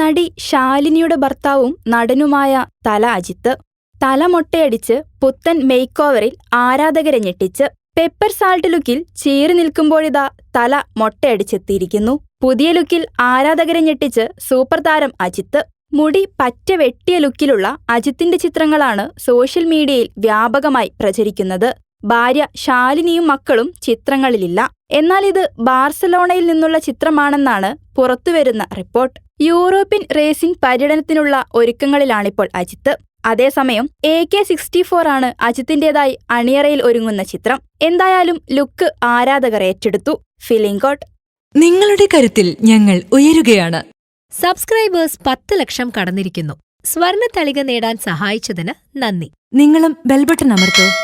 നടി ശാലിനിയുടെ ഭർത്താവും നടനുമായ തല അജിത്ത് തല മൊട്ടയടിച്ച് പുത്തൻ മേക്ക് ഓവറിൽ ആരാധകരെ ഞെട്ടിച്ച് പെപ്പർ സാൾട്ട് ലുക്കിൽ ചീറി നിൽക്കുമ്പോഴിതാ തല മൊട്ടയടിച്ചെത്തിയിരിക്കുന്നു. പുതിയ ലുക്കിൽ ആരാധകരെ ഞെട്ടിച്ച് സൂപ്പർ താരം അജിത്ത് മുടി പറ്റ വെട്ടിയ ലുക്കിലുള്ള അജിത്തിന്റെ ചിത്രങ്ങളാണ് സോഷ്യൽ മീഡിയയിൽ വ്യാപകമായി പ്രചരിക്കുന്നത്. ഭാര്യ ശാലിനിയും മക്കളും ചിത്രങ്ങളിലില്ല. എന്നാൽ ഇത് ബാർസലോണയിൽ നിന്നുള്ള ചിത്രമാണെന്നാണ് പുറത്തുവരുന്ന റിപ്പോർട്ട്. യൂറോപ്യൻ റേസിംഗ് പര്യടനത്തിനുള്ള ഒരുക്കങ്ങളിലാണിപ്പോൾ അജിത്ത്. അതേസമയം എ കെ സിക്സ്റ്റി ഫോർ ആണ് അജിത്തിന്റേതായി അണിയറയിൽ ഒരുങ്ങുന്ന ചിത്രം. എന്തായാലും ലുക്ക് ആരാധകർ ഏറ്റെടുത്തു. ഫിലിംഗ് കോട്ട്. നിങ്ങളുടെ കരുത്തിൽ ഞങ്ങൾ ഉയരുകയാണ്. സബ്സ്ക്രൈബേഴ്സ് പത്ത് ലക്ഷം കടന്നിരിക്കുന്നു. സ്വർണ തളിക നേടാൻ സഹായിച്ചതിന് നന്ദി. നിങ്ങളും ബെൽബട്ടൺ അമർത്തോ.